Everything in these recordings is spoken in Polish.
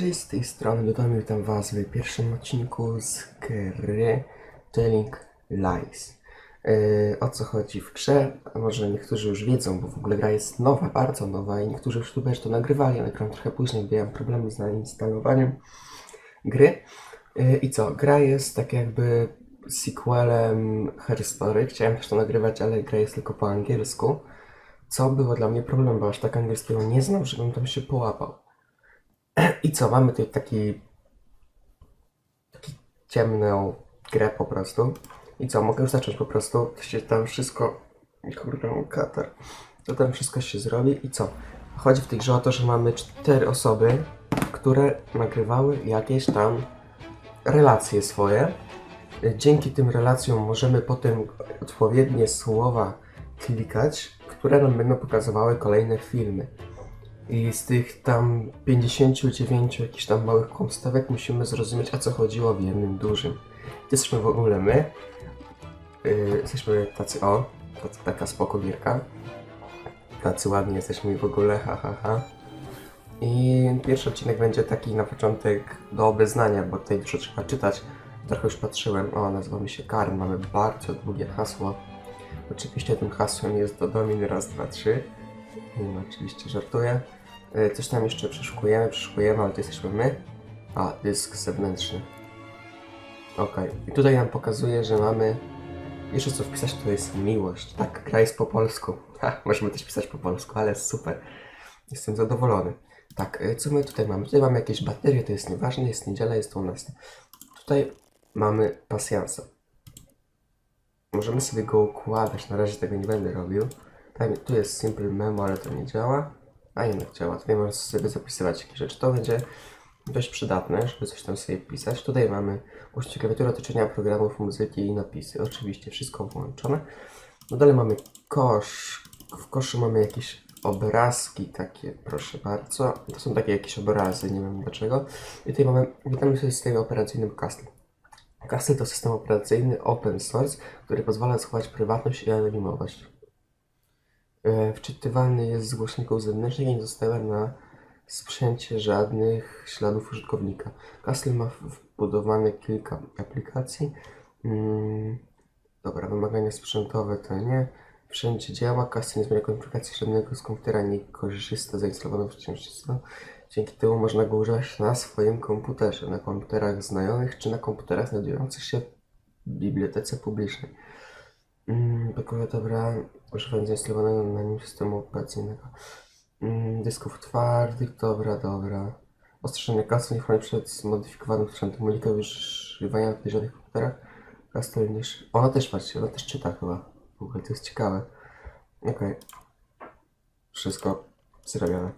Cześć, z tej strony Dodamy, witam was w pierwszym odcinku z gry Telling Lies. Yy, o co chodzi w grze? A może niektórzy już wiedzą, bo w ogóle gra jest nowa, bardzo nowa i niektórzy już youtuberzy to nagrywali, ja nagram trochę później, bo ja mam problemy z zainstalowaniem gry. Yy, I co? Gra jest tak jakby sequelem Her Story. Chciałem też to nagrywać, ale gra jest tylko po angielsku. Co było dla mnie problemem, bo aż tak angielskiego nie znam, żebym tam się połapał. I co, mamy tutaj taki, taki ciemną grę po prostu. I co, mogę już zacząć po prostu. Się tam wszystko, kurde, katar. To tam wszystko się zrobi i co? Chodzi w tej grze o to, że mamy cztery osoby, które nagrywały jakieś tam relacje swoje. Dzięki tym relacjom możemy potem odpowiednie słowa klikać, które nam będą pokazywały kolejne filmy. I z tych tam 59 jakichś tam małych kłamstewek musimy zrozumieć, o co chodziło w jednym dużym. Jesteśmy w ogóle my. Yy, jesteśmy tacy, o, tacy, taka spoko. Tacy ładni jesteśmy w ogóle, ha, ha, ha. I pierwszy odcinek będzie taki na początek do obeznania, bo tutaj dużo trzeba czytać. Trochę już patrzyłem, o, nazywamy się Karen, mamy bardzo długie hasło. Oczywiście tym hasłem jest Dodomin raz, dwa, trzy. Nie, oczywiście żartuję. E, Coś tam jeszcze przeszukujemy, przeszukujemy, ale to jesteśmy my. A, dysk zewnętrzny. Okej. I tutaj nam pokazuje, że mamy... Jeszcze co wpisać, to jest miłość. Tak, gra jest po polsku. Ha, możemy też pisać po polsku, ale super. Jestem zadowolony. Tak, e, co my tutaj mamy? Tutaj mamy jakieś baterie, to jest nieważne, jest niedziela, jest 12. Tutaj mamy pasjansa. Możemy sobie go układać, na razie tego nie będę robił. Tak, tu jest simple memo, ale to nie działa. A jednak działa. Tutaj możemy sobie zapisywać jakieś rzeczy. To będzie dość przydatne, żeby coś tam sobie pisać. Tutaj mamy użycie klawiatury otoczenia programów, muzyki i napisy. Oczywiście wszystko włączone. No dalej mamy kosz. W koszu mamy jakieś obrazki takie, proszę bardzo. To są takie jakieś obrazy, nie wiem dlaczego. I tutaj mamy, witamy w systemie operacyjnym Castle. Castle to system operacyjny open source, który pozwala zachować prywatność i anonimowość. E, Wczytywany jest z głośników zewnętrznych i nie zostawia na sprzęcie żadnych śladów użytkownika. Castle ma wbudowane kilka aplikacji. Mm, dobra, wymagania sprzętowe to nie. Wszędzie działa. Castle nie zmienia konfiguracji żadnego z komputera, nie korzysta z zainstalowaną wciąż systemu. Dzięki temu można go używać na swoim komputerze, na komputerach znajomych czy na komputerach znajdujących się w bibliotece publicznej. Mm, Pakuje dobra, używając zainstalowanego na nim systemu operacyjnego. Mm, dysków twardych, dobra, dobra. Ostrzeżenie kasy nie chroni przed zmodyfikowanym sprzętem. Unika używania w podejrzanych komputerach. Nie... sz- Ona też, patrzcie, ona też czyta chyba. W ogóle to jest ciekawe. Okej. Wszystko zrobione.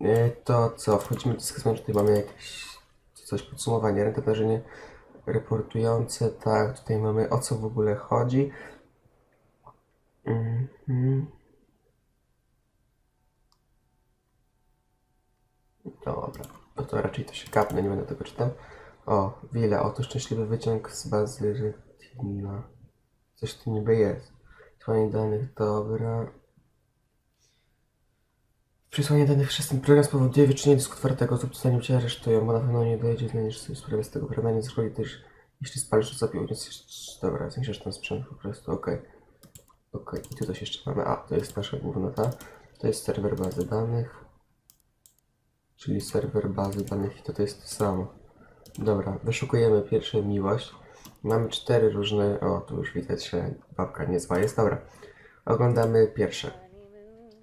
E, To co, wchodzimy do dysku tutaj mamy jakieś coś podsumowanie, ręka wrażenie reportujące, tak, tutaj mamy o co w ogóle chodzi. Mhm. Dobra, no to raczej to się kapnę, nie będę tego czytał. O, Wile, oto szczęśliwy wyciąg z bazy Retina. Coś tu niby jest. Przysłanie danych, dobra. Przysłanie danych przez ten program spowoduje wyczynienie dysku twardego lub zanim cię aresztują, bo na pewno nie dojdzie, znajdziesz sobie sprawę z tego prawda, nie zrobi też, jeśli spalisz sobie uniesiesz, dobra, zniesiesz ten sprzęt po prostu, okej. Okej, i tu coś jeszcze mamy, a, to jest nasza główna ta, to jest serwer bazy danych, czyli serwer bazy danych i to, to jest to samo. Dobra, wyszukujemy pierwszą miłość. Mamy cztery różne, o, tu już widać, że babka niezła jest, dobra. Oglądamy pierwsze.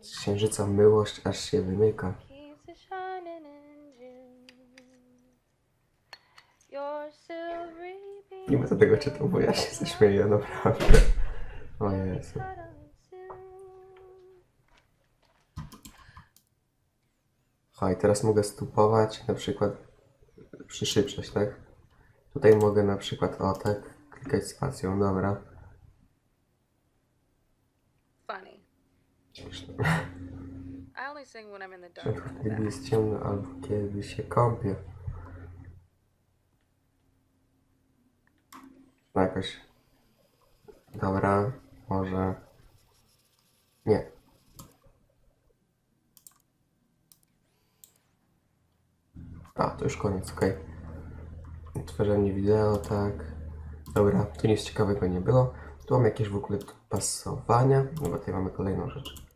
Z księżyca myłość aż się wymyka. Nie będę tego czytał, bo ja się zaśmieję, naprawdę. O Jezu. O, i teraz mogę stupować, na przykład przyszybszać, tak? Tutaj mogę na przykład, o tak, klikać spacją, dobra. Funny. I only sing when I'm in the dark. Światło kiedy jest ciemno, albo kiedy się kąpię. No jakoś... Dobra, może... Nie. A, to już koniec, okej. Odtwarzanie wideo, tak. Dobra, tu nic ciekawego nie było. Tu mam jakieś w ogóle pasowania. No bo tutaj mamy kolejną rzecz.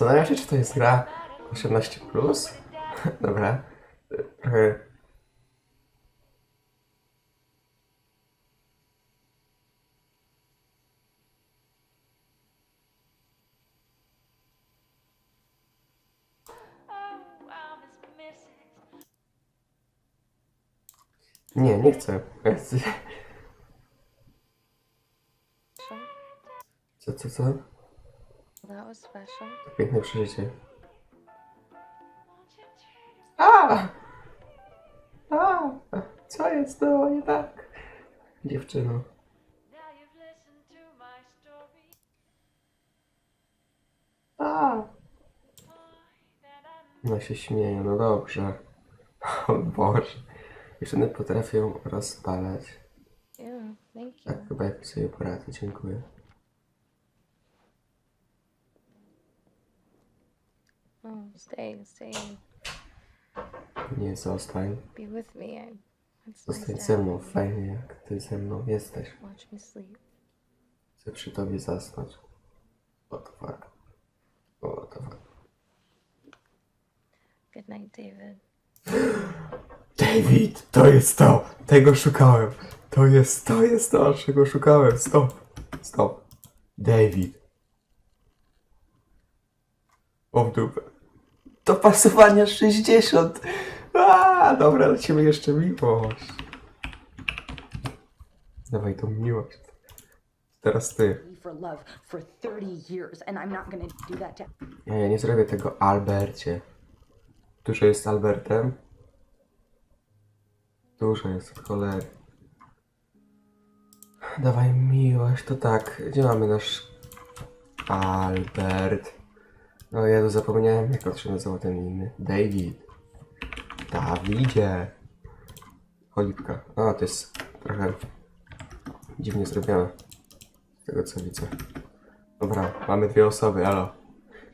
Zastanawiam się, czy to jest gra 18+. Plus? Dobra. Trochę... Nie, nie chcę- Co, co, co? That was special. Piękne przeżycie. A! A! Co jest no nie tak? Dziewczyno. To. A! No się śmieje, no dobrze. O Boże. Dziewczyny potrafią rozpalać. Yeah, thank you. Tak, chyba jak sobie poradzę, dziękuję. Oh, stay, stay, Nie zostań. be with me. I, it's Zostań nice ze mną, fajnie jak ty ze mną jesteś. Watch me sleep. Chcę przy tobie zasnąć. What the fuck? What the fuck? Good night, David. David, to jest to! Tego szukałem! To jest, to jest to, czego szukałem! Stop! Stop! David. O w dupę. Do pasowania 60! A, dobra, lecimy jeszcze miłość. Dawaj tą miłość. Teraz ty. for love for 30 years, and I'm not gonna do that to Nie, ja nie zrobię tego Albercie. Dużo jest Albertem. Dużo jest od cholery. Dawaj miłość, to tak. Gdzie mamy nasz Albert? No ja to zapomniałem, jak on się nazywał ten inny. David. Dawidzie. Cholipka. A, to jest trochę dziwnie zrobione. Z tego co widzę. Dobra, mamy dwie osoby, alo.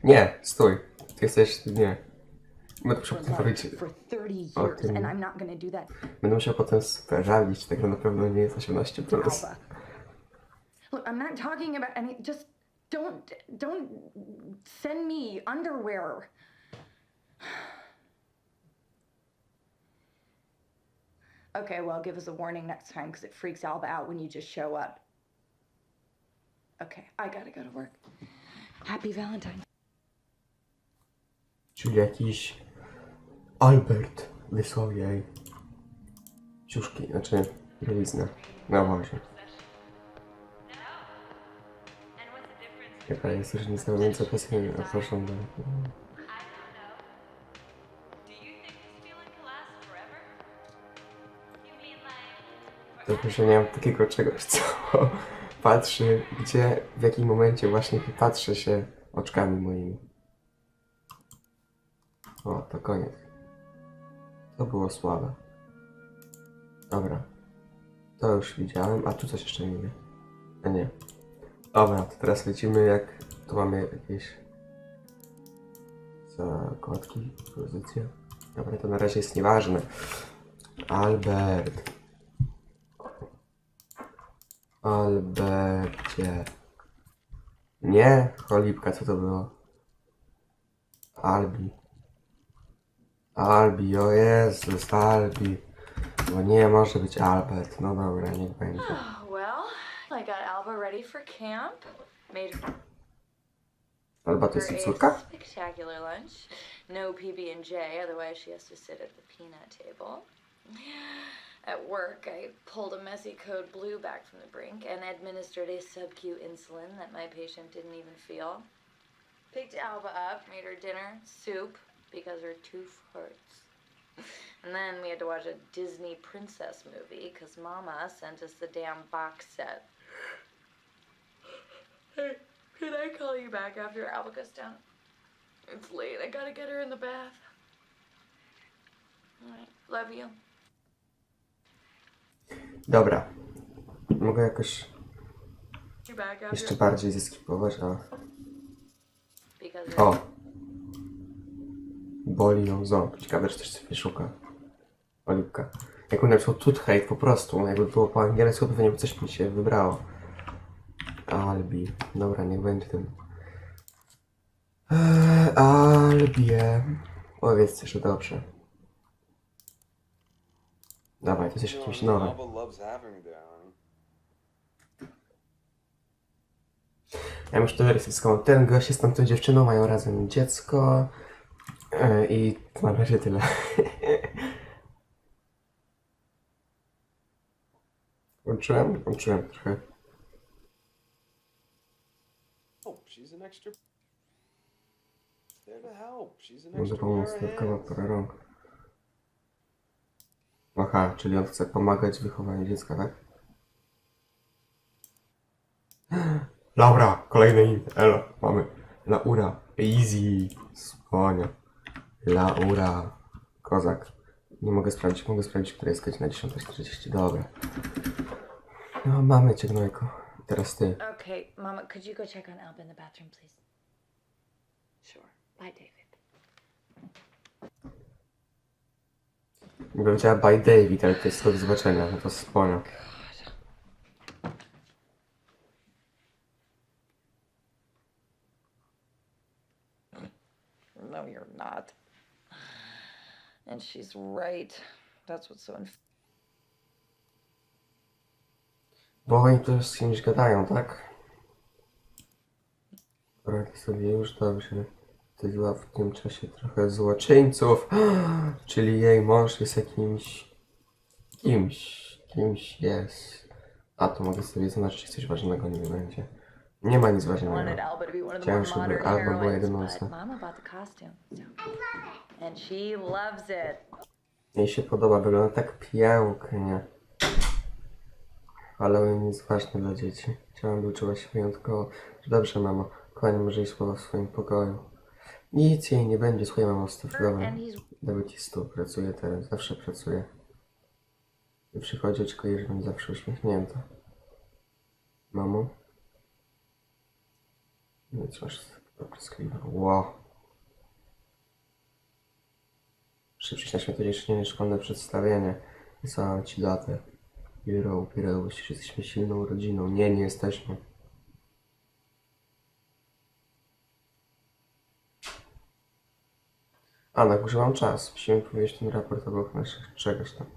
Nie, stój. Ty jesteś, nie. Będę musiał potem 30 o tym- będę musiał potem sprawdzić, tego na pewno nie jest 18+. Plus. Alba. Look, I'm not talking about any. Just don't don't send me underwear. Okay, well, give us a warning next time because it freaks Alba out when you just show up. Okay, I gotta go to work. Happy Valentine. Czyli jakiś Albert wysłał jej ciuszki, znaczy bieliznę na this feeling can last forever? You mean like Tylko, że nie mam takiego czegoś, co patrzy, gdzie, w jakim momencie właśnie patrzy się oczkami moimi. O, to koniec. To było słabe. Dobra. To już widziałem, a tu coś jeszcze nie wie. A nie. Dobra, to teraz lecimy jak... Tu mamy jakieś... Zakładki, pozycje. Dobra, to na razie jest nieważne. Albert. Albercie. Nie, cholipka, co to było? Albi. Albi, o Jezus, Albi. Bo nie może być Albert. No dobra, niech będzie. I got Alba ready for camp. Made her Alba to jest córka? spectacular lunch. No PB and J, otherwise she has to sit at the peanut table. At work, I pulled a messy code blue back from the brink and administered a sub-Q insulin that my patient didn't even feel. Picked Alba up, made her dinner, soup, because her tooth hurts. And then we had to watch a Disney princess movie because Mama sent us the damn box set. Hey, can I call you back after Alba goes down? It's late. I gotta get her in the bath. Alright, Love you. Dobra. Mogę jakoś jeszcze bardziej zeskipować, a... Because O! Boli ją ząb. Ciekawe, czy coś sobie szuka. Oliwka. Jakby napisał tut hate po prostu, jakby było po angielsku, to pewnie by coś mi się wybrało. Albi. Dobra, niech będzie ten. Eee, Albie. Powiedz coś, że dobrze. Dawaj, to jest jeszcze jakieś nowe. Ja myślę, że skąd ten gość jest z tamtą dziewczyną, mają razem dziecko. E, I na razie tyle. Łączyłem? Łączyłem trochę. Oh, she's an extra. There to help. She's an Mogę extra pomóc, pair of dodatkowa rąk. Aha, czyli on chce pomagać w wychowaniu dziecka, tak? Laura, kolejne imię. Elo, mamy. Laura, easy. Słonia. Laura. Kozak. Nie mogę sprawdzić, mogę sprawdzić, która jest godzina 10.40. Dobra. No, mamy cię, gnojko. Teraz ty. Okay, Mama, could you go check on Alba in the bathroom, please? Sure. Bye, David. Bym powiedziała by David, ale to jest do zobaczenia, no to słonia. No, you're not. And she's right. That's what's so unfair. Bo oni tu z kimś gadają, tak? Radzi sobie już dobrze. Tydziła w tym czasie trochę złoczyńców. Czyli jej mąż jest jakimś... Kimś. Kimś jest. A to mogę sobie zobaczyć, czy coś ważnego nie będzie. Nie ma nic ważnego. Chciałem, żeby Alba była jedyną it. Jej się podoba, wygląda tak pięknie. Halloween jest ważny dla dzieci. Chciałam, by uczyła się wyjątkowo. Dobrze, mamo. Kochanie, może jej słowa w swoim pokoju. Nic jej nie będzie, słuchaj, mamo, he's Dawid ci stół, pracuje teraz, zawsze pracuje. Gdy przychodzi, oczekuję, że będzie zawsze uśmiechnięta. Mamo? Nic masz opryskliwe. Wow. Przyjść na świętodziejsze szkolne przedstawienie. Wysłałam ci datę. Piro, Piro, myślisz, że jesteśmy silną rodziną. Nie, nie jesteśmy. A, na górze mam czas. Musimy powiedzieć ten raport obok naszych czegoś tam.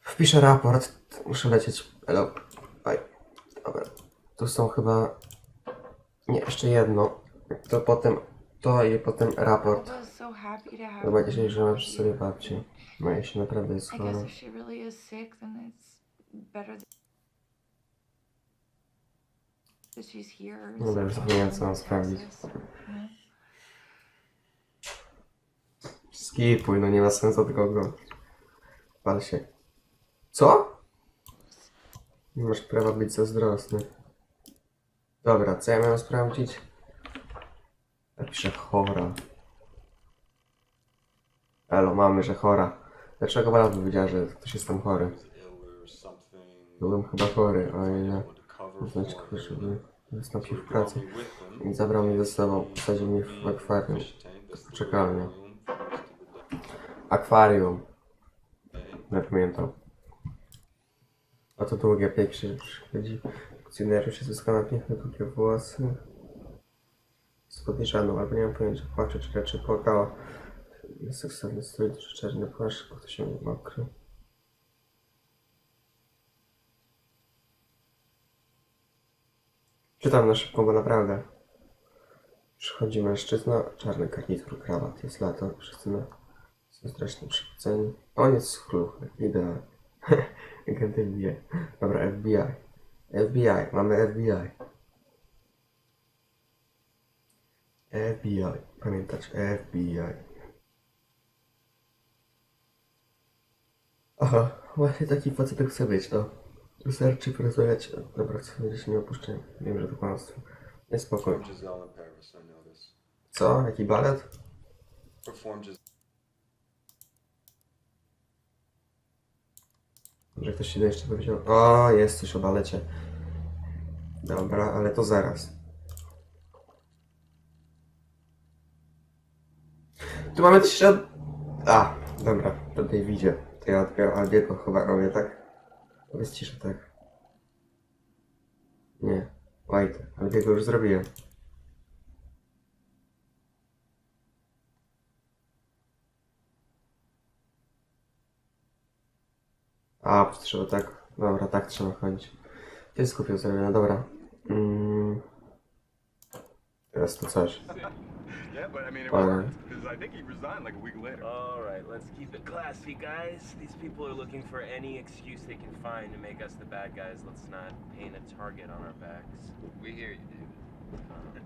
Wpiszę raport. Muszę lecieć. Hello. Bye. Dobra. Tu są chyba... Nie, jeszcze jedno. To potem... To i potem raport. Zobaczcie, you. że mam przy sobie babci. Moja się naprawdę jest I guess chora. if she really is sick, then it's better th- that she's here. No dobrze, zapomniałem co mam sprawdzić. Skipuj, no nie ma sensu tego oglądać. Pal się. Co? Nie masz prawa być zazdrosny. Dobra, co ja miałem sprawdzić? Napiszę chora. Elo, mamy, że chora. Dlaczego Bala powiedziała, że ktoś jest tam chory? Something. Byłem chyba chory, a znaczy, for her. żeby wystąpił w pracy. I zabrał mnie ze sobą, wsadził mnie w akwarium. Day. Akwarium. Nie. A to długie pięknie przychodzi. Funkcjonariusz jest uzyskana piękne, długie włosy. Z podejrzaną, albo nie mam pojęcia, płacze czy raczej płakała. Seksualny strój, duży czarny płaszcz, kto się mokry. Czytam na szybko, bo naprawdę. Przychodzi mężczyzna, czarny garnitur, krawat, jest lato, wszyscy na... są strasznie przykuceni. On jest schluchy, idealnie. FBI. Dobra, FBI. FBI, mamy FBI. FBI, pamiętać, FBI. Aha, właśnie taki facetek chce być, to Wystarczy porozmawiać. Dobra, co będzie nie opuszczę. Wiem, że to kłamstwo. Nie spokojnie. Co? Jaki balet? Że ktoś inny jeszcze powiedział. O, jest coś o balecie. Dobra, ale to zaraz. Tu mamy trzy... A, dobra, tutaj widzę. To ja odbieram Albiego chyba robię, tak? Powiedz ci, że tak. Nie. White. Albiego już zrobiłem. A, trzeba tak. Dobra, tak trzeba chodzić. Ty skupił zrobione, dobra. Mm. Teraz to coś. Yeah, but I mean, it Alright. worked because I think he resigned like a week later. All right, let's keep it classy, guys. These people are looking for any excuse they can find to make us the bad guys. Let's not paint a target on our backs. We hear you, David.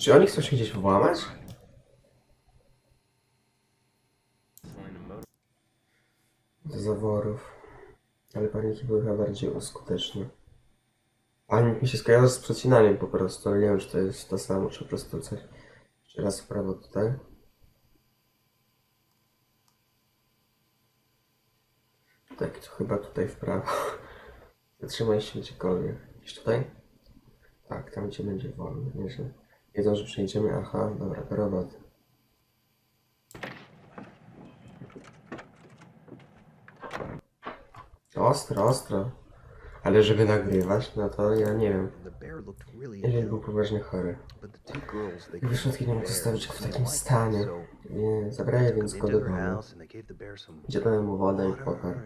Czy oni chcą się gdzieś włamać? Do zaworów. Ale paniki były chyba bardziej uskuteczne. Panik mi się skojarzył z przecinaniem po prostu, ale nie wiem, czy to jest to samo, czy po prostu coś. Jeszcze raz w prawo tutaj. Tak, to chyba tutaj w prawo. Zatrzymaj się gdziekolwiek. Gdzieś tutaj? Tak, tam gdzie będzie wolno. Nie, że wiedzą, że przejdziemy. Aha, dobra, to robot. Ostro, ostro. Ale żeby nagrywać, no to ja nie wiem. Jeżeli był poważnie chory. but the two girls they I wyszedł nie mógł zostawić go w takim stanie. Nie, zabraje więc go do domu. Gdzie mu wodę i pokar.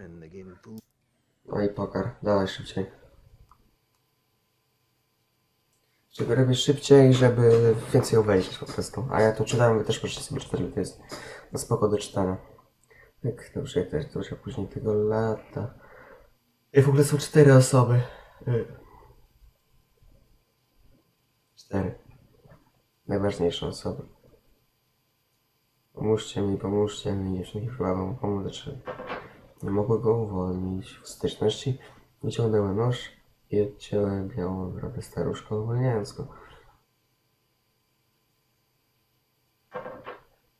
No i pokar. Dawaj szybciej. Żeby robić szybciej, żeby więcej obejrzeć po prostu. A ja to czytałem, też możecie sobie czytać, bo to jest na spoko do czytania. Jak dobrze, jak też dobrze później tego lata. I w ogóle są cztery osoby. Y. Cztery. Najważniejsze osoby. Pomóżcie mi, pomóżcie mi, jeśli nie chyba wam pomóc, czy nie mogły go uwolnić. W styczności wyciągnęły nóż i odcięły białą brodę staruszką, uwalniając go.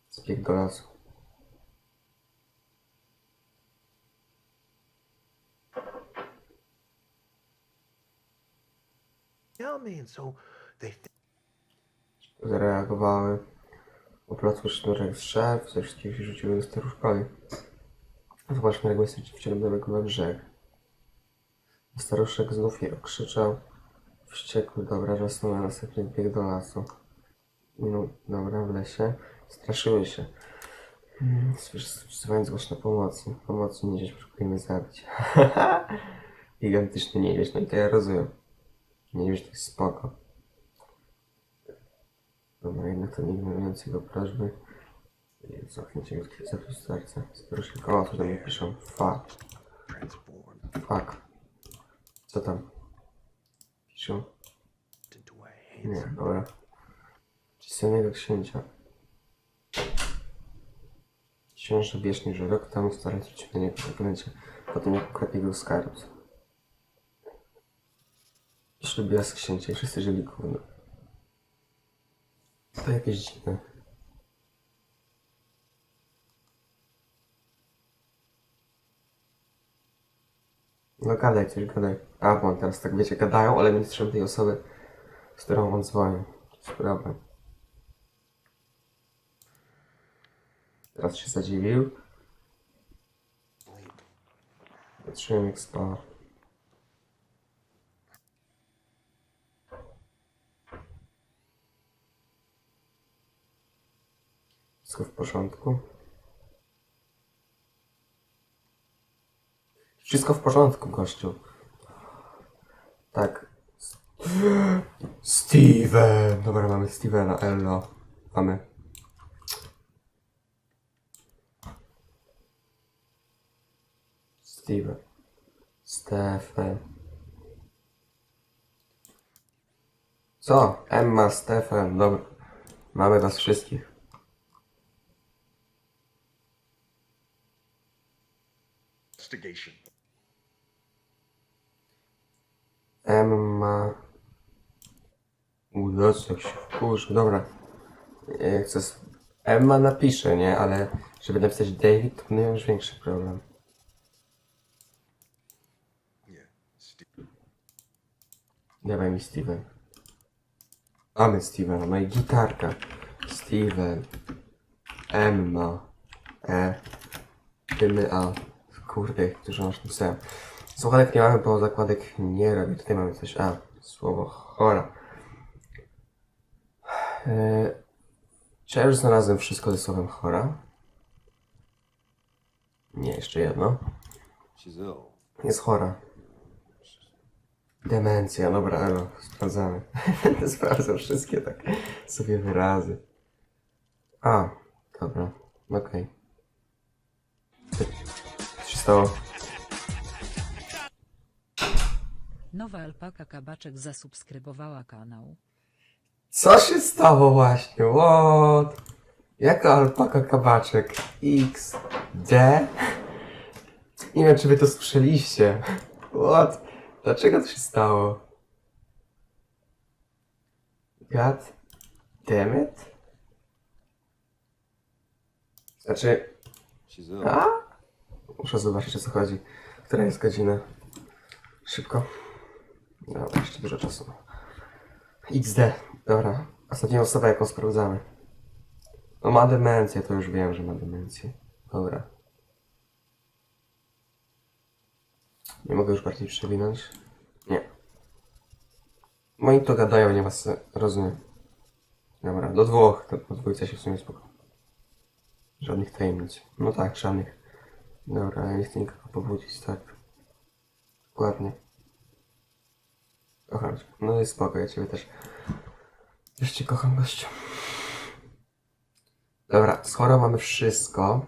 Zbiegł do lasu. Zareagowały. Oplotły sznurek z drzew, ze wszystkich rzuciły staruszkowi. Zobaczmy, jak jest wciągnęły go na brzeg. Staruszek znów je okrzyczał. Wściekły, dobra, że są następnie biegł do lasu. No, dobra, w lesie. Straszyły się. Mm, wzywając głośno pomocy. Pomocy niedźwiedź próbujemy zabić. Gigantyczny niedźwiedź, no i to ja rozumiem. Niedźwiedź to jest spoko. Dobra, jednak to nie ignorując jego prośby. Zamknięcie zapisz serce. Staruszek, o, tam mi piszą? Fuck. Fuck. Co tam? Piszą? Nie, dobra. Czystego księcia. Książę bieżnie, że rok temu starając się na niego zaklęcie, potem jak ukradł jego skarb. Ślubiła z księcia i wszyscy żyli gówno. To jakieś dziwne. No gadaj coś, gadaj. A, bo on teraz tak wiecie, gadają, ale słyszę tej osoby, z którą on dzwoni. Problem. Teraz się zadziwił. Jak spała. Wszystko w porządku? Wszystko w porządku, gościu. Tak. Steven! Dobra, mamy Stevena, Ello. Mamy. Steven. Stefan. Co? Emma, Stefan, dobra. Mamy was wszystkich. investigation. Emma. Udos, jak się wkurzy. Dobra. E, Chcę. Emma napisze, nie? Ale żeby napisać David, to nie już większy problem. Dawaj mi Steven. Mamy Stevena, no i gitarka. Steven. Emma. E. Dymy A. Kurde, dużo masz napisałem. Słuchawek nie mamy, bo zakładek nie robię. Tutaj mamy coś A. Słowo chora. Eee, czy ja już znalazłem wszystko ze słowem chora? Nie, jeszcze jedno. Jest chora. Demencja, dobra, Elo, sprawdzamy. Będę sprawdzał wszystkie tak sobie wyrazy. A, dobra, okej. Co co się stało? Nowa alpaka kabaczek zasubskrybowała kanał. Co się stało właśnie? What? Jaka alpaka kabaczek? X, D? Nie wiem, czy wy to słyszeliście. What? Dlaczego to się stało? God damn it? Znaczy, a? Muszę zobaczyć o co chodzi. Która jest godzina? Szybko. Dobra, jeszcze dużo czasu. XD. Dobra. Ostatnią osobę jaką sprawdzamy. No ma demencję, to już wiem, że ma demencję. Dobra. Nie mogę już bardziej przewinąć? Nie. Moi to gadają, nie was rozumiem. Dobra, do dwóch. To po dwójce się w sumie spoko. Żadnych tajemnic. No tak, żadnych. Dobra, ja nie chcę nikogo pobudzić, tak. Dokładnie. Kocham cię. No i spoko, ja ciebie też. Też cię kocham, gościu. Dobra, chorą mamy wszystko.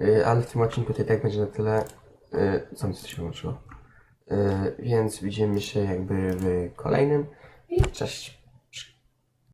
Yy, ale w tym odcinku to i tak będzie na tyle. Yy, co mi się wyłączyło. Yy, więc widzimy się jakby w kolejnym. I cześć.